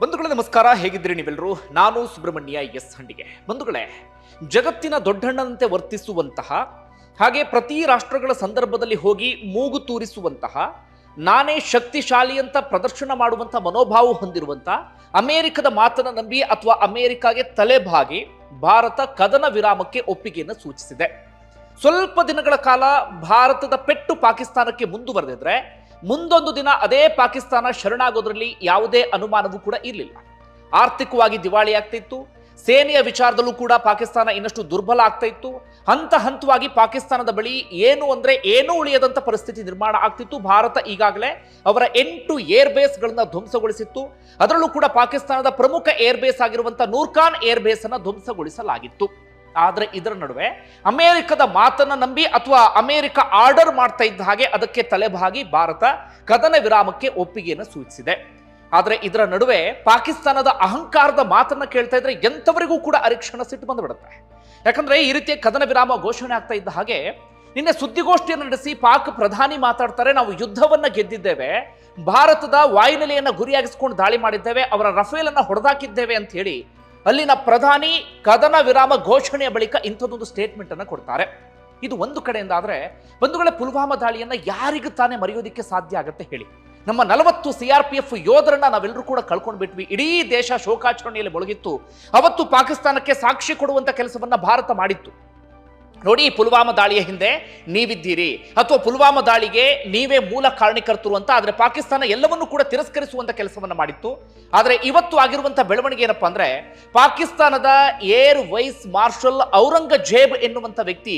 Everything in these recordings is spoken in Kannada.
ಬಂಧುಗಳೇ, ನಮಸ್ಕಾರ. ಹೇಗಿದ್ದೀರಿ ನೀವೆಲ್ಲರೂ? ನಾನು ಸುಬ್ರಹ್ಮಣ್ಯ ಎಸ್ ಹಂಡಿಗೆ. ಬಂಧುಗಳೇ, ಜಗತ್ತಿನ ದೊಡ್ಡಣ್ಣನಂತೆ ವರ್ತಿಸುವಂತಹ, ಹಾಗೆ ಪ್ರತಿ ರಾಷ್ಟ್ರಗಳ ಸಂದರ್ಭದಲ್ಲಿ ಹೋಗಿ ಮೂಗು ತೂರಿಸುವಂತಹ, ನಾನೇ ಶಕ್ತಿಶಾಲಿ ಅಂತ ಪ್ರದರ್ಶನ ಮಾಡುವಂತಹ ಮನೋಭಾವ ಹೊಂದಿರುವಂಥ, ಅಮೆರಿಕದ ಮಾತನ್ನು ನಂಬಿ ಅಥವಾ ಅಮೆರಿಕಾಗೆ ತಲೆಬಾಗಿ ಭಾರತ ಕದನ ವಿರಾಮಕ್ಕೆ ಒಪ್ಪಿಗೆಯನ್ನು ಸೂಚಿಸಿದೆ. ಸ್ವಲ್ಪ ದಿನಗಳ ಕಾಲ ಭಾರತದ ಪೆಟ್ಟು ಪಾಕಿಸ್ತಾನಕ್ಕೆ ಮುಂದುವರೆದಿದ್ರೆ ಮುಂದೊಂದು ದಿನ ಅದೇ ಪಾಕಿಸ್ತಾನ ಶರಣಾಗೋದ್ರಲ್ಲಿ ಯಾವುದೇ ಅನುಮಾನವೂ ಕೂಡ ಇರಲಿಲ್ಲ. ಆರ್ಥಿಕವಾಗಿ ದಿವಾಳಿ ಆಗ್ತಾ ಇತ್ತು ಸೇನೆಯ ವಿಚಾರದಲ್ಲೂ ಕೂಡ ಪಾಕಿಸ್ತಾನ ಇನ್ನಷ್ಟು ದುರ್ಬಲ ಆಗ್ತಾ ಇತ್ತು. ಹಂತ ಹಂತವಾಗಿ ಪಾಕಿಸ್ತಾನದ ಬಳಿ ಏನು ಅಂದ್ರೆ ಏನೂ ಉಳಿಯದಂತ ಪರಿಸ್ಥಿತಿ ನಿರ್ಮಾಣ ಆಗ್ತಿತ್ತು. ಭಾರತ ಈಗಾಗಲೇ ಅವರ ಎಂಟು ಏರ್ ಬೇಸ್ಗಳನ್ನ ಧ್ವಂಸಗೊಳಿಸಿತ್ತು. ಅದರಲ್ಲೂ ಕೂಡ ಪಾಕಿಸ್ತಾನದ ಪ್ರಮುಖ ಏರ್ ಬೇಸ್ ಆಗಿರುವಂತಹ ನೂರ್ಖಾನ್ ಏರ್ ಬೇಸ್ ಅನ್ನ ಧ್ವಂಸಗೊಳಿಸಲಾಗಿತ್ತು. ಆದ್ರೆ ಇದರ ನಡುವೆ ಅಮೆರಿಕದ ಮಾತನ್ನ ನಂಬಿ ಅಥವಾ ಅಮೆರಿಕ ಆರ್ಡರ್ ಮಾಡ್ತಾ ಇದ್ದ ಹಾಗೆ ಅದಕ್ಕೆ ತಲೆಬಾಗಿ ಭಾರತ ಕದನ ವಿರಾಮಕ್ಕೆ ಒಪ್ಪಿಗೆಯನ್ನು ಸೂಚಿಸಿದೆ. ಆದರೆ ಇದರ ನಡುವೆ ಪಾಕಿಸ್ತಾನದ ಅಹಂಕಾರದ ಮಾತನ್ನ ಕೇಳ್ತಾ ಇದ್ರೆ ಎಂಥವರಿಗೂ ಕೂಡ ಅರಿಕ್ಷಣ ಸಿಟ್ಟು ಬಂದ್ಬಿಡುತ್ತೆ. ಯಾಕಂದ್ರೆ ಈ ರೀತಿಯ ಕದನ ವಿರಾಮ ಘೋಷಣೆ ಆಗ್ತಾ ಇದ್ದ ಹಾಗೆ ನಿನ್ನೆ ಸುದ್ದಿಗೋಷ್ಠಿಯನ್ನು ನಡೆಸಿ ಪಾಕ್ ಪ್ರಧಾನಿ ಮಾತಾಡ್ತಾರೆ, ನಾವು ಯುದ್ಧವನ್ನ ಗೆದ್ದಿದ್ದೇವೆ, ಭಾರತದ ವಾಯುನೆಲೆಯನ್ನು ಗುರಿಯಾಗಿಸಿಕೊಂಡು ದಾಳಿ ಮಾಡಿದ್ದೇವೆ, ಅವರ ರಫೇಲ್ ಅನ್ನ ಹೊಡೆದಾಕಿದ್ದೇವೆ ಅಂತ ಹೇಳಿ ಅಲ್ಲಿನ ಪ್ರಧಾನಿ ಕದನ ವಿರಾಮ ಘೋಷಣೆಯ ಬಳಿಕ ಇಂಥದ್ದೊಂದು ಸ್ಟೇಟ್ಮೆಂಟ್ ಅನ್ನು ಕೊಡ್ತಾರೆ. ಇದು ಒಂದು ಕಡೆಯಿಂದ ಆದ್ರೆ ಬಂಧುಗಳ ಪುಲ್ವಾಮಾ ದಾಳಿಯನ್ನ ಯಾರಿಗೂ ತಾನೇ ಮರೆಯೋದಿಕ್ಕೆ ಸಾಧ್ಯ ಆಗುತ್ತೆ ಹೇಳಿ. ನಮ್ಮ ನಲವತ್ತು ಸಿ ಆರ್ ಪಿ ಎಫ್ ಯೋಧರನ್ನ ನಾವೆಲ್ಲರೂ ಕೂಡ ಕಳ್ಕೊಂಡು ಬಿಟ್ವಿ ಇಡೀ ದೇಶ ಶೋಕಾಚರಣೆಯಲ್ಲಿ ಮುಳುಗಿತ್ತು. ಅವತ್ತು ಪಾಕಿಸ್ತಾನಕ್ಕೆ ಸಾಕ್ಷಿ ಕೊಡುವಂತ ಕೆಲಸವನ್ನ ಭಾರತ ಮಾಡಿತ್ತು. ನೋಡಿ, ಪುಲ್ವಾಮಾ ದಾಳಿಯ ಹಿಂದೆ ನೀವಿದ್ದೀರಿ. ಅಥವಾ ಪುಲ್ವಾಮಾ ದಾಳಿಗೆ ನೀವೇ ಮೂಲ ಕಾರಣೀಕರ್ತರು ಅಂತ, ಆದರೆ ಪಾಕಿಸ್ತಾನ ಎಲ್ಲವನ್ನೂ ಕೂಡ ತಿರಸ್ಕರಿಸುವಂಥ ಕೆಲಸವನ್ನ ಮಾಡಿತ್ತು. ಆದರೆ ಇವತ್ತು ಆಗಿರುವಂಥ ಬೆಳವಣಿಗೆ ಏನಪ್ಪಾ ಅಂದ್ರೆ, ಪಾಕಿಸ್ತಾನದ ಏರ್ ವೈಸ್ ಮಾರ್ಷಲ್ ಔರಂಗಜೇಬ್ ಎನ್ನುವಂಥ ವ್ಯಕ್ತಿ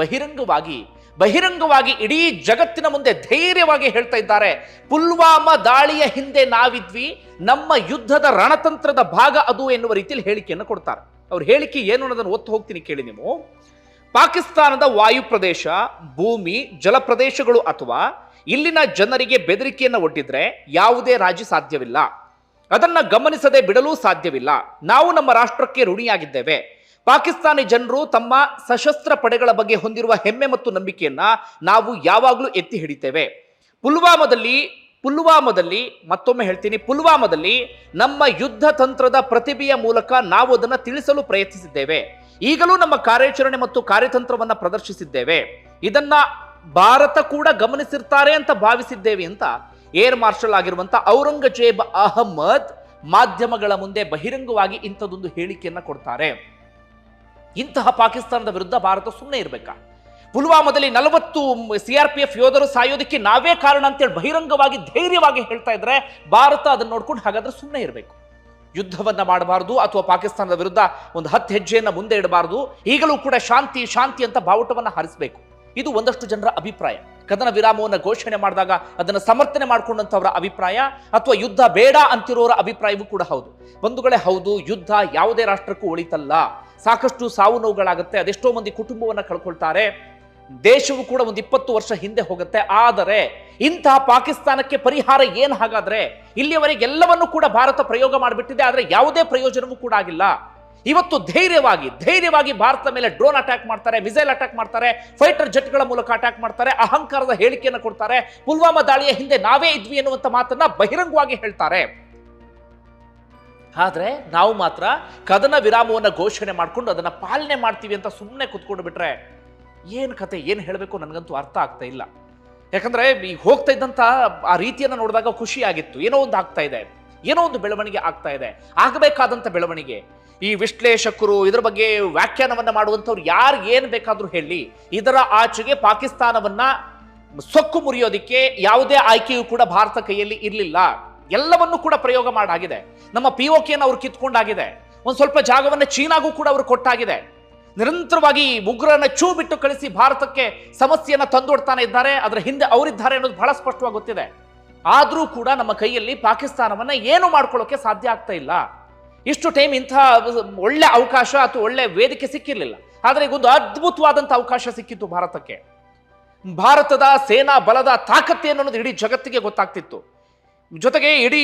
ಬಹಿರಂಗವಾಗಿ ಬಹಿರಂಗವಾಗಿ ಇಡೀ ಜಗತ್ತಿನ ಮುಂದೆ ಧೈರ್ಯವಾಗಿ ಹೇಳ್ತಾ ಇದ್ದಾರೆ, ಪುಲ್ವಾಮ ದಾಳಿಯ ಹಿಂದೆ ನಾವಿದ್ವಿ, ನಮ್ಮ ಯುದ್ಧದ ರಣತಂತ್ರದ ಭಾಗ ಅದು ಎನ್ನುವ ರೀತಿಯಲ್ಲಿ ಹೇಳಿಕೆಯನ್ನು ಕೊಡ್ತಾರೆ. ಅವ್ರ ಹೇಳಿಕೆ ಏನು ಅನ್ನೋದನ್ನು ಒತ್ತು ಹೋಗ್ತೀನಿ ಕೇಳಿ ನೀವು. ಪಾಕಿಸ್ತಾನದ ವಾಯು ಪ್ರದೇಶ, ಭೂಮಿ ಜಲ ಪ್ರದೇಶಗಳು ಅಥವಾ ಇಲ್ಲಿನ ಜನರಿಗೆ ಬೆದರಿಕೆಯನ್ನು ಒಡ್ಡಿದ್ರೆ ಯಾವುದೇ ರಾಜಿ ಸಾಧ್ಯವಿಲ್ಲ. ಅದನ್ನು ಗಮನಿಸದೆ ಬಿಡಲು ಸಾಧ್ಯವಿಲ್ಲ. ನಾವು ನಮ್ಮ ರಾಷ್ಟ್ರಕ್ಕೆ ಋಣಿಯಾಗಿದ್ದೇವೆ. ಪಾಕಿಸ್ತಾನಿ ಜನರು ತಮ್ಮ ಸಶಸ್ತ್ರ ಪಡೆಗಳ ಬಗ್ಗೆ ಹೊಂದಿರುವ ಹೆಮ್ಮೆ ಮತ್ತು ನಂಬಿಕೆಯನ್ನ ನಾವು ಯಾವಾಗಲೂ ಎತ್ತಿ ಹಿಡಿತೇವೆ. ಪುಲ್ವಾಮಾದಲ್ಲಿ ಪುಲ್ವಾಮಾದಲ್ಲಿ ಮತ್ತೊಮ್ಮೆ ಹೇಳ್ತೀನಿ, ಪುಲ್ವಾಮದಲ್ಲಿ ನಮ್ಮ ಯುದ್ಧ ತಂತ್ರದ ಪ್ರತಿಭೆಯ ಮೂಲಕ ನಾವು ಅದನ್ನು ತಿಳಿಸಲು ಪ್ರಯತ್ನಿಸಿದ್ದೇವೆ. ಈಗಲೂ ನಮ್ಮ ಕಾರ್ಯಾಚರಣೆ ಮತ್ತು ಕಾರ್ಯತಂತ್ರವನ್ನು ಪ್ರದರ್ಶಿಸಿದ್ದೇವೆ. ಇದನ್ನ ಭಾರತ ಕೂಡ ಗಮನಿಸಿರ್ತಾರೆ ಅಂತ ಭಾವಿಸಿದ್ದೇವೆ ಅಂತ ಏರ್ ಮಾರ್ಷಲ್ ಆಗಿರುವಂತ ಔರಂಗಜೇಬ್ ಅಹಮ್ಮದ್ ಮಾಧ್ಯಮಗಳ ಮುಂದೆ ಬಹಿರಂಗವಾಗಿ ಇಂಥದ್ದೊಂದು ಹೇಳಿಕೆಯನ್ನು ಕೊಡ್ತಾರೆ. ಇಂತಹ ಪಾಕಿಸ್ತಾನದ ವಿರುದ್ಧ ಭಾರತ ಸುಮ್ಮನೆ ಇರಬೇಕಾ? ಪುಲ್ವಾಮಾದಲ್ಲಿ ನಲವತ್ತು ಸಿ ಆರ್ ಪಿ ಎಫ್ ಯೋಧರು ಸಾಯೋದಕ್ಕೆ ನಾವೇ ಕಾರಣ ಅಂತೇಳಿ ಬಹಿರಂಗವಾಗಿ ಧೈರ್ಯವಾಗಿ ಹೇಳ್ತಾ ಇದ್ರೆ ಭಾರತ ಅದನ್ನ ನೋಡ್ಕೊಂಡು ಹಾಗಾದ್ರೆ ಸುಮ್ಮನೆ ಇರಬೇಕು. ಯುದ್ಧವನ್ನ ಮಾಡಬಾರದು ಅಥವಾ ಪಾಕಿಸ್ತಾನದ ವಿರುದ್ಧ ಒಂದು ಹತ್ತು ಹೆಜ್ಜೆಯನ್ನ ಮುಂದೆ ಇಡಬಾರದು. ಈಗಲೂ ಕೂಡ ಶಾಂತಿ ಶಾಂತಿ ಅಂತ ಬಾವುಟವನ್ನ ಹಾರಿಸಬೇಕು. ಇದು ಒಂದಷ್ಟು ಜನರ ಅಭಿಪ್ರಾಯ. ಕದನ ವಿರಾಮವನ್ನು ಘೋಷಣೆ ಮಾಡಿದಾಗ ಅದನ್ನು ಸಮರ್ಥನೆ ಮಾಡಿಕೊಂಡಂಥವರ ಅಭಿಪ್ರಾಯ ಅಥವಾ ಯುದ್ಧ ಬೇಡ ಅಂತಿರೋರ ಅಭಿಪ್ರಾಯವೂ ಕೂಡ ಹೌದು. ಬಂಧುಗಳೇ ಹೌದು, ಯುದ್ಧ ಯಾವುದೇ ರಾಷ್ಟ್ರಕ್ಕೂ ಉಳಿತಲ್ಲ ಸಾಕಷ್ಟು ಸಾವು ನೋವುಗಳಾಗುತ್ತೆ, ಅದೆಷ್ಟೋ ಮಂದಿ ಕುಟುಂಬವನ್ನ ಕಳ್ಕೊಳ್ತಾರೆ. ದೇಶವು ಕೂಡ ಒಂದು ಇಪ್ಪತ್ತು ವರ್ಷ ಹಿಂದೆ ಹೋಗುತ್ತೆ. ಆದರೆ ಇಂತಹ ಪಾಕಿಸ್ತಾನಕ್ಕೆ ಪರಿಹಾರ ಏನು ಹಾಗಾದ್ರೆ? ಇಲ್ಲಿಯವರೆಗೆ ಎಲ್ಲವನ್ನೂ ಕೂಡ ಭಾರತ ಪ್ರಯೋಗ ಮಾಡಿಬಿಟ್ಟಿದೆ, ಆದರೆ ಯಾವುದೇ ಪ್ರಯೋಜನವೂ ಕೂಡ ಆಗಿಲ್ಲ. ಇವತ್ತು ಧೈರ್ಯವಾಗಿ ಧೈರ್ಯವಾಗಿ ಭಾರತದ ಮೇಲೆ ಡ್ರೋನ್ ಅಟ್ಯಾಕ್ ಮಾಡ್ತಾರೆ, ಮಿಸೈಲ್ ಅಟ್ಯಾಕ್ ಮಾಡ್ತಾರೆ, ಫೈಟರ್ ಜೆಟ್ಗಳ ಮೂಲಕ ಅಟ್ಯಾಕ್ ಮಾಡ್ತಾರೆ, ಅಹಂಕಾರದ ಹೇಳಿಕೆಯನ್ನು ಕೊಡ್ತಾರೆ, ಪುಲ್ವಾಮಾ ದಾಳಿಯ ಹಿಂದೆ ನಾವೇ ಇದ್ವಿ ಎನ್ನುವಂಥ ಮಾತನ್ನ ಬಹಿರಂಗವಾಗಿ ಹೇಳ್ತಾರೆ. ಆದರೆ ನಾವು ಮಾತ್ರ ಕದನ ವಿರಾಮವನ್ನು ಘೋಷಣೆ ಮಾಡಿಕೊಂಡು ಅದನ್ನ ಪಾಲನೆ ಮಾಡ್ತೀವಿ ಅಂತ ಸುಮ್ಮನೆ ಕುತ್ಕೊಂಡು ಬಿಟ್ರೆ ಏನು ಕತೆ, ಏನು ಹೇಳಬೇಕು ನನಗಂತೂ ಅರ್ಥ ಆಗ್ತಾ ಇಲ್ಲ. ಯಾಕಂದ್ರೆ ಈಗ ಹೋಗ್ತಾ ಇದ್ದಂಥ ಆ ರೀತಿಯನ್ನು ನೋಡಿದಾಗ ಖುಷಿ ಆಗಿತ್ತು. ಏನೋ ಒಂದು ಆಗ್ತಾ ಇದೆ. ಏನೋ ಒಂದು ಬೆಳವಣಿಗೆ ಆಗ್ತಾ ಇದೆ. ಆಗಬೇಕಾದಂಥ ಬೆಳವಣಿಗೆ. ಈ ವಿಶ್ಲೇಷಕರು ಇದರ ಬಗ್ಗೆ ವ್ಯಾಖ್ಯಾನವನ್ನು ಮಾಡುವಂಥವ್ರು ಯಾರು, ಏನು ಬೇಕಾದರೂ ಹೇಳಿ. ಇದರ ಆಚೆಗೆ ಪಾಕಿಸ್ತಾನವನ್ನು ಸೊಕ್ಕು ಮುರಿಯೋದಕ್ಕೆ ಯಾವುದೇ ಆಯ್ಕೆಯೂ ಕೂಡ ಭಾರತ ಕೈಯಲ್ಲಿ ಇರಲಿಲ್ಲ. ಎಲ್ಲವನ್ನೂ ಕೂಡ ಪ್ರಯೋಗ ಮಾಡಾಗಿದೆ. ನಮ್ಮ ಪಿ ಕೆಯನ್ನು ಅವ್ರು ಕಿತ್ಕೊಂಡಾಗಿದೆ. ಒಂದು ಸ್ವಲ್ಪ ಜಾಗವನ್ನು ಚೀನಾಗೂ ಕೂಡ ಅವರು ಕೊಟ್ಟಾಗಿದೆ. ನಿರಂತರವಾಗಿ ಉಗ್ರನ ಚೂ ಬಿಟ್ಟು ಕಳಿಸಿ ಭಾರತಕ್ಕೆ ಸಮಸ್ಯೆಯನ್ನು ತಂದೊಡ್ತಾನೆ ಇದ್ದಾರೆ. ಅದರ ಹಿಂದೆ ಅವರಿದ್ದಾರೆ ಅನ್ನೋದು ಬಹಳ ಸ್ಪಷ್ಟವಾಗಿ ಗೊತ್ತಿದೆ. ಆದರೂ ಕೂಡ ನಮ್ಮ ಕೈಯಲ್ಲಿ ಪಾಕಿಸ್ತಾನವನ್ನು ಏನು ಮಾಡ್ಕೊಳ್ಳೋಕೆ ಸಾಧ್ಯ ಆಗ್ತಾ ಇಲ್ಲ. ಇಷ್ಟು ಟೈಮ್ ಇಂಥ ಒಳ್ಳೆ ಅವಕಾಶ ಅಥವಾ ಒಳ್ಳೆ ವೇದಿಕೆ ಸಿಕ್ಕಿರಲಿಲ್ಲ. ಆದರೆ ಒಂದು ಅದ್ಭುತವಾದಂಥ ಅವಕಾಶ ಸಿಕ್ಕಿತ್ತು ಭಾರತಕ್ಕೆ. ಭಾರತದ ಸೇನಾ ಬಲದ ತಾಕತ್ತೇನು ಅನ್ನೋದು ಇಡೀ ಜಗತ್ತಿಗೆ ಗೊತ್ತಾಗ್ತಿತ್ತು. ಜೊತೆಗೆ ಇಡೀ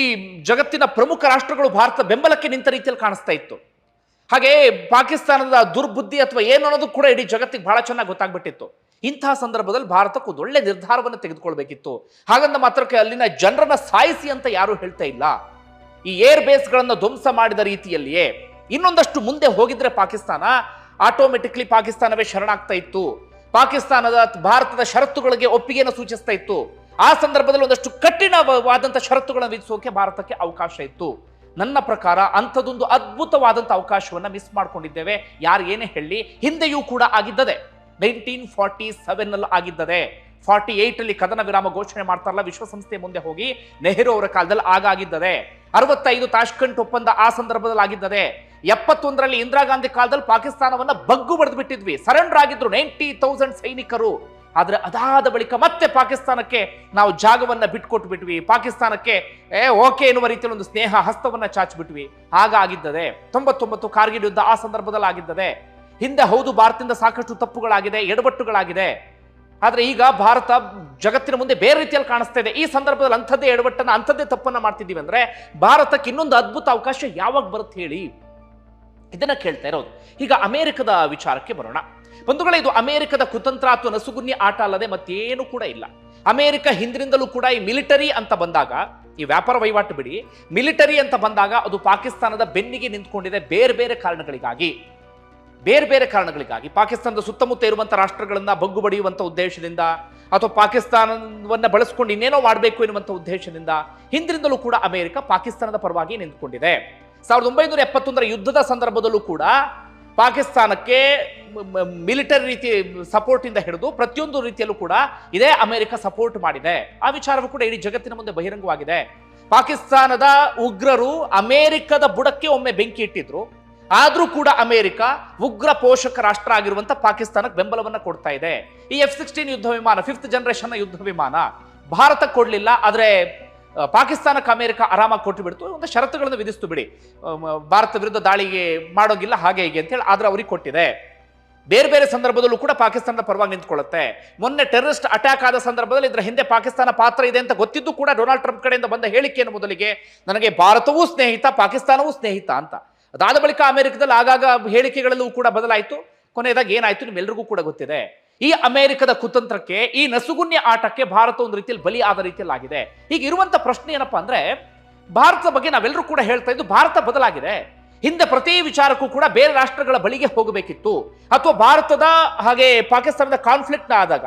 ಜಗತ್ತಿನ ಪ್ರಮುಖ ರಾಷ್ಟ್ರಗಳು ಭಾರತ ಬೆಂಬಲಕ್ಕೆ ನಿಂತ ರೀತಿಯಲ್ಲಿ ಕಾಣಿಸ್ತಾ ಇತ್ತು. ಹಾಗೆ ಪಾಕಿಸ್ತಾನದ ದುರ್ಬುದ್ಧಿ ಅಥವಾ ಏನು ಅನ್ನೋದು ಕೂಡ ಇಡೀ ಜಗತ್ತಿಗೆ ಬಹಳ ಚೆನ್ನಾಗಿ ಗೊತ್ತಾಗ್ಬಿಟ್ಟಿತ್ತು. ಇಂತಹ ಸಂದರ್ಭದಲ್ಲಿ ಭಾರತಕ್ಕೂ ಒಳ್ಳೆ ನಿರ್ಧಾರವನ್ನು ತೆಗೆದುಕೊಳ್ಬೇಕಿತ್ತು. ಹಾಗಂದ ಮಾತ್ರಕ್ಕೆ ಅಲ್ಲಿನ ಜನರನ್ನ ಸಾಯಿಸಿ ಅಂತ ಯಾರು ಹೇಳ್ತಾ ಇಲ್ಲ. ಈ ಏರ್ ಬೇಸ್ಗಳನ್ನು ಧ್ವಂಸ ಮಾಡಿದ ರೀತಿಯಲ್ಲಿಯೇ ಇನ್ನೊಂದಷ್ಟು ಮುಂದೆ ಹೋಗಿದ್ರೆ ಪಾಕಿಸ್ತಾನ ಆಟೋಮೆಟಿಕ್ಲಿ ಪಾಕಿಸ್ತಾನವೇ ಶರಣಾಗ್ತಾ ಇತ್ತು. ಪಾಕಿಸ್ತಾನದ ಭಾರತದ ಷರತ್ತುಗಳಿಗೆ ಒಪ್ಪಿಗೆಯನ್ನು ಸೂಚಿಸ್ತಾ ಇತ್ತು. ಆ ಸಂದರ್ಭದಲ್ಲಿ ಒಂದಷ್ಟು ಕಠಿಣವಾದಂಥ ಷರತ್ತುಗಳನ್ನು ವಿಧಿಸೋಕೆ ಭಾರತಕ್ಕೆ ಅವಕಾಶ ಇತ್ತು. ನನ್ನ ಪ್ರಕಾರ ಅಂಥದ್ದೊಂದು ಅದ್ಭುತವಾದಂಥ ಅವಕಾಶವನ್ನ ಮಿಸ್ ಮಾಡ್ಕೊಂಡಿದ್ದೇವೆ. ಯಾರು ಏನೇ ಹೇಳಿ, ಹಿಂದೆಯೂ ಕೂಡ ಆಗಿದ್ದದೆ. ನೈನ್ಟೀನ್ ಫಾರ್ಟಿ ಸೆವೆನ್ ಅಲ್ಲಿ ಆಗಿದ್ದದೆ. ಫಾರ್ಟಿ ಏಟ್ ಅಲ್ಲಿ ಕದನ ವಿರಾಮ ಘೋಷಣೆ ಮಾಡ್ತಾರಲ್ಲ ವಿಶ್ವಸಂಸ್ಥೆ ಮುಂದೆ ಹೋಗಿ ನೆಹರು ಅವರ ಕಾಲದಲ್ಲಿ ಆಗಾಗಿದ್ದದೆ ಅರವತ್ತೈದು ತಾಷ್ಕಂಟ್ ಒಪ್ಪಂದ ಆ ಸಂದರ್ಭದಲ್ಲಿ ಆಗಿದ್ದದೆ. ಎಪ್ಪತ್ತೊಂದರಲ್ಲಿ ಇಂದಿರಾ ಗಾಂಧಿ ಕಾಲದಲ್ಲಿ ಪಾಕಿಸ್ತಾನವನ್ನ ಬಗ್ಗು ಬಡಿದು ಬಿಟ್ಟಿದ್ವಿ. ಸರೆಂಡರ್ ಆಗಿದ್ರು ನೈಂಟಿ ತೌಸಂಡ್ ಸೈನಿಕರು. ಆದ್ರೆ ಅದಾದ ಬಳಿಕ ಮತ್ತೆ ಪಾಕಿಸ್ತಾನಕ್ಕೆ ನಾವು ಜಾಗವನ್ನು ಬಿಟ್ಕೊಟ್ಟು ಬಿಟ್ವಿ. ಪಾಕಿಸ್ತಾನಕ್ಕೆ, ಏ, ಓಕೆ ಎನ್ನುವ ರೀತಿಯಲ್ಲಿ ಒಂದು ಸ್ನೇಹ ಹಸ್ತವನ್ನು ಚಾಚಿಬಿಟ್ವಿ. ಆಗ ಆಗಿದ್ದದೆ ತೊಂಬತ್ತೊಂಬತ್ತು ಕಾರ್ಗಿಲ್ ಯುದ್ಧ ಆ ಸಂದರ್ಭದಲ್ಲಿ ಆಗಿದ್ದದೆ. ಹಿಂದೆ ಹೌದು, ಭಾರತದಿಂದ ಸಾಕಷ್ಟು ತಪ್ಪುಗಳಾಗಿದೆ, ಎಡವಟ್ಟುಗಳಾಗಿದೆ. ಆದರೆ ಈಗ ಭಾರತ ಜಗತ್ತಿನ ಮುಂದೆ ಬೇರೆ ರೀತಿಯಲ್ಲಿ ಕಾಣಿಸ್ತಾ ಇದೆ. ಈ ಸಂದರ್ಭದಲ್ಲಿ ಅಂಥದ್ದೇ ಎಡವಟ್ಟನ್ನು, ಅಂಥದ್ದೇ ತಪ್ಪನ್ನು ಮಾಡ್ತಿದ್ದೀವಿ ಅಂದರೆ ಭಾರತಕ್ಕೆ ಇನ್ನೊಂದು ಅದ್ಭುತ ಅವಕಾಶ ಯಾವಾಗ ಬರುತ್ತೆ ಹೇಳಿ? ಇದನ್ನು ಕೇಳ್ತಾ ಇರೋದು. ಈಗ ಅಮೆರಿಕದ ವಿಚಾರಕ್ಕೆ ಬರೋಣ. ಬಂಧುಗಳೇ, ಇದು ಅಮೆರಿಕದ ಕುತಂತ್ರ ಅಥವಾ ನಸುಗುನ್ನಿ ಆಟ ಅಲ್ಲದೆ ಮತ್ತೇನು ಕೂಡ ಇಲ್ಲ. ಅಮೆರಿಕ ಹಿಂದಿನಿಂದಲೂ ಕೂಡ ಈ ಮಿಲಿಟರಿ ಅಂತ ಬಂದಾಗ, ಈ ವ್ಯಾಪಾರ ವಹಿವಾಟು ಬಿಡಿ, ಮಿಲಿಟರಿ ಅಂತ ಬಂದಾಗ ಅದು ಪಾಕಿಸ್ತಾನದ ಬೆನ್ನಿಗೆ ನಿಂತ್ಕೊಂಡಿದೆ ಬೇರೆ ಬೇರೆ ಕಾರಣಗಳಿಗಾಗಿ. ಬೇರೆ ಬೇರೆ ಕಾರಣಗಳಿಗಾಗಿ. ಪಾಕಿಸ್ತಾನದ ಸುತ್ತಮುತ್ತ ಇರುವಂಥ ರಾಷ್ಟ್ರಗಳನ್ನ ಬಗ್ಗು ಬಡಿಯುವಂಥ ಉದ್ದೇಶದಿಂದ ಅಥವಾ ಪಾಕಿಸ್ತಾನವನ್ನ ಬಳಸ್ಕೊಂಡು ಇನ್ನೇನೋ ಮಾಡಬೇಕು ಎನ್ನುವಂಥ ಉದ್ದೇಶದಿಂದ ಹಿಂದಿನಿಂದಲೂ ಕೂಡ ಅಮೆರಿಕ ಪಾಕಿಸ್ತಾನದ ಪರವಾಗಿ ನಿಂತ್ಕೊಂಡಿದೆ. ಸಾವಿರದ ಒಂಬೈನೂರ ಎಪ್ಪತ್ತೊಂದರ ಯುದ್ಧದ ಸಂದರ್ಭದಲ್ಲೂ ಕೂಡ ಪಾಕಿಸ್ತಾನಕ್ಕೆ ಮಿಲಿಟರಿ ರೀತಿ ಸಪೋರ್ಟ್ ಇಂದ ಹಿಡಿದು ಪ್ರತಿಯೊಂದು ರೀತಿಯಲ್ಲೂ ಕೂಡ ಇದೇ ಅಮೆರಿಕ ಸಪೋರ್ಟ್ ಮಾಡಿದೆ. ಆ ವಿಚಾರವೂ ಕೂಡ ಇಡೀ ಜಗತ್ತಿನ ಮುಂದೆ ಬಹಿರಂಗವಾಗಿದೆ. ಪಾಕಿಸ್ತಾನದ ಉಗ್ರರು ಅಮೆರಿಕದ ಬುಡಕ್ಕೆ ಒಮ್ಮೆ ಬೆಂಕಿ ಇಟ್ಟಿದ್ರು. ಆದರೂ ಕೂಡ ಅಮೆರಿಕ ಉಗ್ರ ಪೋಷಕ ರಾಷ್ಟ್ರ ಆಗಿರುವಂತ ಪಾಕಿಸ್ತಾನಕ್ಕೆ ಬೆಂಬಲವನ್ನ ಕೊಡ್ತಾ ಇದೆ. ಈ ಎಫ್ ಸಿಕ್ಸ್ಟೀನ್ ಯುದ್ಧ ವಿಮಾನ ಫಿಫ್ತ್ ಜನರೇಷನ್ ಯುದ್ಧ ವಿಮಾನ, ಭಾರತ ಕೊಡ್ಲಿಲ್ಲ, ಆದ್ರೆ ಪಾಕಿಸ್ತಾನಕ್ಕೆ ಅಮೆರಿಕ ಆರಾಮಾಗಿ ಕೊಟ್ಟು ಬಿಡ್ತು ಒಂದು ಷರತ್ತುಗಳನ್ನು ವಿಧಿಸ್ತು ಬಿಡಿ. ಭಾರತ ವಿರುದ್ಧ ದಾಳಿಗೆ ಮಾಡೋಗಿಲ್ಲ ಹಾಗೆ ಹೀಗೆ ಅಂತೇಳಿ ಆದ್ರೆ ಅವ್ರಿಗೆ ಕೊಟ್ಟಿದೆ. ಬೇರೆ ಬೇರೆ ಸಂದರ್ಭದಲ್ಲೂ ಕೂಡ ಪಾಕಿಸ್ತಾನದ ಪರವಾಗಿ ನಿಂತ್ಕೊಳ್ಳುತ್ತೆ. ಮೊನ್ನೆ ಟೆರರಿಸ್ಟ್ ಅಟ್ಯಾಕ್ ಆದ ಸಂದರ್ಭದಲ್ಲಿ ಇದರ ಹಿಂದೆ ಪಾಕಿಸ್ತಾನ ಪಾತ್ರ ಇದೆ ಅಂತ ಗೊತ್ತಿದ್ದು ಕೂಡ ಡೊನಾಲ್ಡ್ ಟ್ರಂಪ್ ಕಡೆಯಿಂದ ಬಂದ ಹೇಳಿಕೆಯನ್ನು ಮೊದಲಿಗೆ ನನಗೆ ಭಾರತವೂ ಸ್ನೇಹಿತ, ಪಾಕಿಸ್ತಾನವೂ ಸ್ನೇಹಿತ ಅಂತ. ಅದಾದ ಬಳಿಕ ಅಮೆರಿಕದಲ್ಲಿ ಆಗಾಗ ಹೇಳಿಕೆಗಳಲ್ಲೂ ಕೂಡ ಬದಲಾಯಿತು. ಕೊನೆಯದಾಗಿ ಏನಾಯ್ತು ನಿಮ್ಮೆಲ್ಲರಿಗೂ ಕೂಡ ಗೊತ್ತಿದೆ. ಈ ಅಮೆರಿಕದ ಕುತಂತ್ರಕ್ಕೆ, ಈ ನಸುಗುನ್ಯ ಆಟಕ್ಕೆ ಭಾರತ ಒಂದು ರೀತಿಯಲ್ಲಿ ಬಲಿ ಆದ ರೀತಿಯಲ್ಲಿ ಆಗಿದೆ ಈಗ ಇರುವಂತ ಪ್ರಶ್ನೆ ಏನಪ್ಪಾ ಅಂದ್ರೆ, ಭಾರತದ ಬಗ್ಗೆ ನಾವೆಲ್ಲರೂ ಕೂಡ ಹೇಳ್ತಾ ಇದ್ದು ಭಾರತ ಬದಲಾಗಿದೆ. ಹಿಂದೆ ಪ್ರತಿ ವಿಚಾರಕ್ಕೂ ಕೂಡ ಬೇರೆ ರಾಷ್ಟ್ರಗಳ ಬಳಿಗೆ ಹೋಗಬೇಕಿತ್ತು. ಅಥವಾ ಭಾರತದ ಹಾಗೆ ಪಾಕಿಸ್ತಾನದ ಕಾನ್ಫ್ಲಿಕ್ಟ್ ಆದಾಗ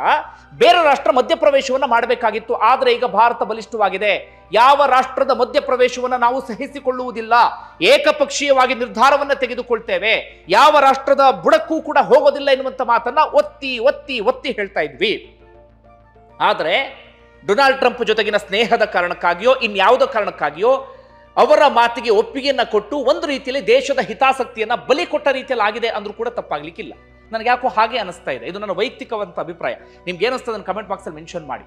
ಬೇರೆ ರಾಷ್ಟ್ರ ಮಧ್ಯಪ್ರವೇಶವನ್ನು ಮಾಡಬೇಕಾಗಿತ್ತು. ಆದರೆ ಈಗ ಭಾರತ ಬಲಿಷ್ಠವಾಗಿದೆ. ಯಾವ ರಾಷ್ಟ್ರದ ಮಧ್ಯಪ್ರವೇಶವನ್ನು ನಾವು ಸಹಿಸಿಕೊಳ್ಳುವುದಿಲ್ಲ. ಏಕಪಕ್ಷೀಯವಾಗಿ ನಿರ್ಧಾರವನ್ನು ತೆಗೆದುಕೊಳ್ತೇವೆ. ಯಾವ ರಾಷ್ಟ್ರದ ಬುಡಕ್ಕೂ ಕೂಡ ಹೋಗೋದಿಲ್ಲ ಎನ್ನುವಂಥ ಮಾತನ್ನ ಒತ್ತಿ ಒತ್ತಿ ಒತ್ತಿ ಹೇಳ್ತಾ ಇದ್ವಿ. ಆದರೆ ಡೊನಾಲ್ಡ್ ಟ್ರಂಪ್ ಜೊತೆಗಿನ ಸ್ನೇಹದ ಕಾರಣಕ್ಕಾಗಿಯೋ, ಇನ್ಯಾವುದೋ ಕಾರಣಕ್ಕಾಗಿಯೋ ಅವರ ಮಾತಿಗೆ ಒಪ್ಪಿಗೆಯನ್ನ ಕೊಟ್ಟು ಒಂದು ರೀತಿಯಲ್ಲಿ ದೇಶದ ಹಿತಾಸಕ್ತಿಯನ್ನ ಬಲಿ ಕೊಟ್ಟ ರೀತಿಯಲ್ಲಿ ಆಗಿದೆ ಅಂದ್ರೂ ಕೂಡ ತಪ್ಪಾಗ್ಲಿಕ್ಕಿಲ್ಲ. ನನಗೆ ಯಾಕೋ ಹಾಗೆ ಅನಿಸ್ತಾ ಇದೆ. ಇದು ನನ್ನ ವೈಯಕ್ತಿಕವಂತ ಅಭಿಪ್ರಾಯ. ನಿಮ್ಗೆ ಏನಿಸ್ತದೆ ಅದನ್ನು ಕಮೆಂಟ್ ಬಾಕ್ಸಲ್ಲಿ ಮೆನ್ಷನ್ ಮಾಡಿ.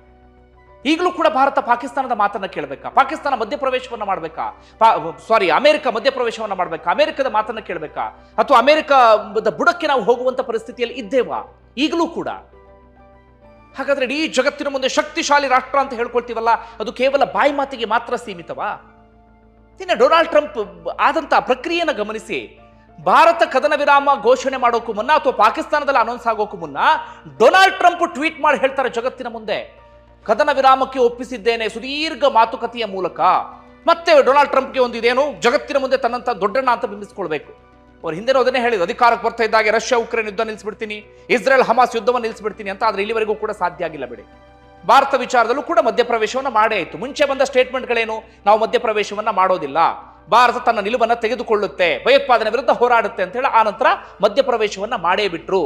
ಈಗಲೂ ಕೂಡ ಭಾರತ ಪಾಕಿಸ್ತಾನದ ಮಾತನ್ನ ಕೇಳಬೇಕಾ? ಪಾಕಿಸ್ತಾನ ಮಧ್ಯಪ್ರವೇಶವನ್ನ ಮಾಡಬೇಕಾ? ಸಾರಿ ಅಮೆರಿಕ ಮಧ್ಯಪ್ರವೇಶವನ್ನ ಮಾಡಬೇಕಾ? ಅಮೆರಿಕದ ಮಾತನ್ನ ಕೇಳಬೇಕಾ? ಅಥವಾ ಅಮೆರಿಕದ ಬುಡಕ್ಕೆ ನಾವು ಹೋಗುವಂತ ಪರಿಸ್ಥಿತಿಯಲ್ಲಿ ಇದ್ದೇವಾ? ಈಗಲೂ ಕೂಡ. ಹಾಗಾದ್ರೆ ಇಡೀ ಜಗತ್ತಿನ ಮುಂದೆ ಶಕ್ತಿಶಾಲಿ ರಾಷ್ಟ್ರ ಅಂತ ಹೇಳ್ಕೊಳ್ತೀವಲ್ಲ, ಅದು ಕೇವಲ ಬಾಯಿ ಮಾತಿಗೆ ಮಾತ್ರ ಸೀಮಿತವಾ? ಇನ್ನು ಡೊನಾಲ್ಡ್ ಟ್ರಂಪ್ ಆದಂಥ ಪ್ರಕ್ರಿಯೆಯನ್ನು ಗಮನಿಸಿ ಭಾರತ ಕದನ ವಿರಾಮ ಘೋಷಣೆ ಮಾಡೋಕ್ಕೂ ಮುನ್ನ ಅಥವಾ ಪಾಕಿಸ್ತಾನದಲ್ಲಿ ಅನೌನ್ಸ್ ಆಗೋಕ್ಕೂ ಮುನ್ನ ಡೊನಾಲ್ಡ್ ಟ್ರಂಪ್ ಟ್ವೀಟ್ ಮಾಡಿ ಹೇಳ್ತಾರೆ ಜಗತ್ತಿನ ಮುಂದೆ. ಕದನ ವಿರಾಮಕ್ಕೆ ಒಪ್ಪಿಸಿದ್ದೇನೆ ಸುದೀರ್ಘ ಮಾತುಕತೆಯ ಮೂಲಕ. ಮತ್ತೆ ಡೊನಾಲ್ಡ್ ಟ್ರಂಪ್ಗೆ ಒಂದು ಇದೇನು? ಜಗತ್ತಿನ ಮುಂದೆ ತನ್ನಂತ ದೊಡ್ಡಣ್ಣ ಅಂತ ಬಿಂಬಿಸ್ಕೊಳ್ಬೇಕು. ಅವ್ರು ಹಿಂದೆ ಅದನ್ನೇ ಹೇಳಿದ್ರು. ಅಧಿಕಾರಕ್ಕೆ ಬರ್ತಾ ಇದ್ದಾಗೆ ರಷ್ಯಾ, ಉಕ್ರೇನ್ ಯುದ್ಧ ನಿಲ್ಲಿಸ್ಬಿಡ್ತೀನಿ ಇಸ್ರೇಲ್, ಹಮಾಸ್ ಯುದ್ಧವನ್ನು ನಿಲ್ಲಿಸ್ಬಿಡ್ತೀನಿ ಅಂತ ಆದ್ರೆ ಇಲ್ಲಿವರೆಗೂ ಕೂಡ ಸಾಧ್ಯ ಆಗಿಲ್ಲ ಬಿಡಿ. ಭಾರತ ವಿಚಾರದಲ್ಲೂ ಕೂಡ ಮಧ್ಯಪ್ರವೇಶವನ್ನು ಮಾಡೇ ಆಯಿತು ಮುಂಚೆ ಬಂದ ಸ್ಟೇಟ್ಮೆಂಟ್ಗಳೇನು? ನಾವು ಮಧ್ಯಪ್ರವೇಶವನ್ನು ಮಾಡೋದಿಲ್ಲ. ಭಾರತ ತನ್ನ ನಿಲುವನ್ನು ತೆಗೆದುಕೊಳ್ಳುತ್ತೆ. ಭಯೋತ್ಪಾದನೆ ವಿರುದ್ಧ ಹೋರಾಡುತ್ತೆ ಅಂತ ಹೇಳಿ ಆ ನಂತರ ಮಧ್ಯಪ್ರವೇಶವನ್ನ ಮಾಡೇ ಬಿಟ್ರು.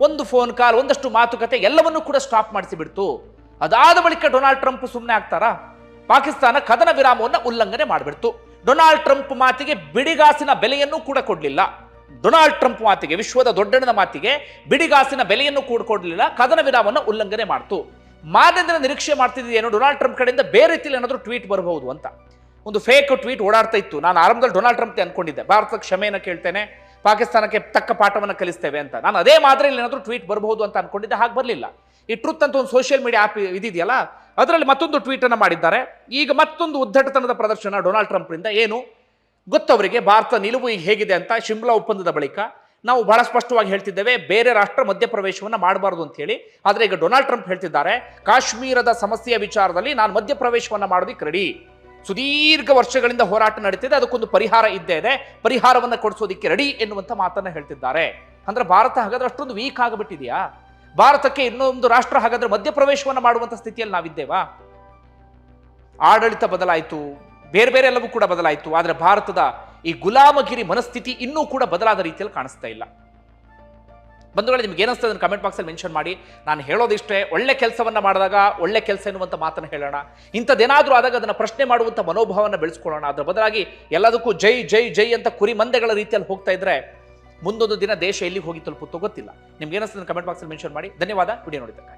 ಒಂದು ಫೋನ್ ಕಾಲ್, ಒಂದಷ್ಟು ಮಾತುಕತೆ ಎಲ್ಲವನ್ನೂ ಕೂಡ ಸ್ಟಾಪ್ ಮಾಡಿಸಿಬಿಡ್ತು ಅದಾದ ಬಳಿಕ ಡೊನಾಲ್ಡ್ ಟ್ರಂಪ್ ಸುಮ್ಮನೆ ಆಗ್ತಾರಾ? ಪಾಕಿಸ್ತಾನ ಕದನ ವಿರಾಮವನ್ನು ಉಲ್ಲಂಘನೆ ಮಾಡಿಬಿಡ್ತು. ಡೊನಾಲ್ಡ್ ಟ್ರಂಪ್ ಮಾತಿಗೆ ಬಿಡಿಗಾಸಿನ ಬೆಲೆಯನ್ನು ಕೂಡ ಕೊಡಲಿಲ್ಲ. ಡೊನಾಲ್ಡ್ ಟ್ರಂಪ್ ಮಾತಿಗೆ, ವಿಶ್ವದ ದೊಡ್ಡಣ್ಣದ ಮಾತಿಗೆ ಬಿಡಿಗಾಸಿನ ಬೆಲೆಯನ್ನು ಕೂಡ ಕೊಡಲಿಲ್ಲ. ಕದನ ವಿರಾಮವನ್ನು ಉಲ್ಲಂಘನೆ ಮಾಡ್ತು. ಮಾರ್ನಿಂದ ನಿರೀಕ್ಷೆ ಮಾಡ್ತಿದ್ದೇನು ಡೊನಾಲ್ಡ್ ಟ್ರಂಪ್ ಕಡೆಯಿಂದ ಬೇರೆ ರೀತಿಯಲ್ಲಿ ಏನಾದರೂ ಟ್ವೀಟ್ ಬರಬಹುದು ಅಂತ. ಒಂದು ಫೇಕ್ ಟ್ವೀಟ್ ಓಡಾಡ್ತಾ ಇತ್ತು. ನಾನು ಆರಂಭದಲ್ಲಿ ಡೊನಾಲ್ಡ್ ಟ್ರಂಪ್ ಅನ್ಕೊಂಡಿದ್ದೆ. ಭಾರತಕ್ಕೆ ಕ್ಷಮೆಯನ್ನು ಕೇಳ್ತೇನೆ, ಪಾಕಿಸ್ತಾನಕ್ಕೆ ತಕ್ಕ ಪಾಠವನ್ನು ಕಲಿಸ್ತೇವೆ ಅಂತ. ನಾನು ಅದೇ ಮಾದರಿಯಲ್ಲಿ ಏನಾದರೂ ಟ್ವೀಟ್ ಬರಬಹುದು ಅಂತ ಅನ್ಕೊಂಡಿದ್ದೆ, ಹಾಗೆ ಬರಲಿಲ್ಲ. ಈ ಟ್ರೂತ್ ಅಂತ ಒಂದು ಸೋಷಿಯಲ್ ಮೀಡಿಯಾ ಆ್ಯಪ್ ಇದಿದೆಯಲ್ಲ, ಅದರಲ್ಲಿ ಮತ್ತೊಂದು ಟ್ವೀಟನ್ನು ಮಾಡಿದ್ದಾರೆ. ಈಗ ಮತ್ತೊಂದು ಉದ್ದಟತನದ ಪ್ರದರ್ಶನ ಡೊನಾಲ್ಡ್ ಟ್ರಂಪ್ರಿಂದ ಏನು ಗೊತ್ತವರಿಗೆ ಭಾರತ ನಿಲುವು ಹೇಗಿದೆ ಅಂತ ಶಿಮ್ಲಾ ಒಪ್ಪಂದದ ಬಳಿಕ ನಾವು ಬಹಳ ಸ್ಪಷ್ಟವಾಗಿ ಹೇಳ್ತಿದ್ದೇವೆ, ಬೇರೆ ರಾಷ್ಟ್ರ ಮಧ್ಯಪ್ರವೇಶವನ್ನು ಮಾಡಬಾರದು ಅಂತ ಹೇಳಿ. ಆದರೆ ಈಗ ಡೊನಾಲ್ಡ್ ಟ್ರಂಪ್ ಹೇಳ್ತಿದ್ದಾರೆ, ಕಾಶ್ಮೀರದ ಸಮಸ್ಯೆಯ ವಿಚಾರದಲ್ಲಿ ನಾನು ಮಧ್ಯಪ್ರವೇಶವನ್ನು ಮಾಡೋದಕ್ಕೆ ರೆಡಿ ಸುದೀರ್ಘ ವರ್ಷಗಳಿಂದ ಹೋರಾಟ ನಡೀತಿದೆ, ಅದಕ್ಕೊಂದು ಪರಿಹಾರ ಇದ್ದೇ ಇದೆ, ಪರಿಹಾರವನ್ನು ಕೊಡಿಸೋದಿಕ್ಕೆ ರೆಡಿ ಎನ್ನುವಂಥ ಮಾತನ್ನು ಹೇಳ್ತಿದ್ದಾರೆ. ಅಂದ್ರೆ ಭಾರತ ಹಾಗಾದ್ರೆ ಅಷ್ಟೊಂದು ವೀಕ್ ಆಗಿಬಿಟ್ಟಿದೆಯಾ? ಭಾರತಕ್ಕೆ ಇನ್ನೊಂದು ರಾಷ್ಟ್ರ ಹಾಗಾದ್ರೆ ಮಧ್ಯಪ್ರವೇಶವನ್ನು ಮಾಡುವಂಥ ಸ್ಥಿತಿಯಲ್ಲಿ ನಾವಿದ್ದೇವಾ? ಆಡಳಿತ ಬದಲಾಯಿತು, ಬೇರೆ ಬೇರೆ ಎಲ್ಲವೂ ಕೂಡ ಬದಲಾಯಿತು, ಆದರೆ ಭಾರತದ ಈ ಗುಲಾಮಗಿರಿ ಮನಸ್ಥಿತಿ ಇನ್ನೂ ಕೂಡ ಬದಲಾದ ರೀತಿಯಲ್ಲಿ ಕಾಣಿಸ್ತಾ ಇಲ್ಲ. ಬಂಧುಗಳೇ, ನಿಮ್ಗೆ ಏನಿಸ್ತದೆ ಅದನ್ನು ಕಮೆಂಟ್ ಬಾಕ್ಸಲ್ಲಿ ಮೆನ್ಷನ್ ಮಾಡಿ. ನಾನು ಹೇಳೋದಿಷ್ಟೇ, ಒಳ್ಳೆ ಕೆಲಸವನ್ನು ಮಾಡಿದಾಗ ಒಳ್ಳೆ ಕೆಲಸ ಎನ್ನುವಂಥ ಮಾತನ್ನು ಹೇಳೋಣ. ಇಂಥದ್ದೇನಾದರೂ ಆದಾಗ ಅದನ್ನು ಪ್ರಶ್ನೆ ಮಾಡುವಂಥ ಮನೋಭಾವವನ್ನು ಬೆಳೆಸ್ಕೊಳ್ಳೋಣ. ಅದರ ಬದಲಾಗಿ ಎಲ್ಲದಕ್ಕೂ ಜೈ ಜೈ ಜೈ ಅಂತ ಕುರಿ ಮಂದೆಗಳ ರೀತಿಯಲ್ಲಿ ಹೋಗ್ತಾ ಇದ್ರೆ ಮುಂದೊಂದು ದಿನ ದೇಶ ಎಲ್ಲಿಗೆ ಹೋಗಿ ತಲುಪುತ್ತೋ ಗೊತ್ತಿಲ್ಲ. ನಿಮ್ಗೆ ಏನಿಸ್ತದೆ ಕಮೆಂಟ್ ಬಾಕ್ಸಲ್ಲಿ ಮೆನ್ಷನ್ ಮಾಡಿ. ಧನ್ಯವಾದ. ವಿಡಿಯೋ ನೋಡಿದ್ದಕ್ಕೆ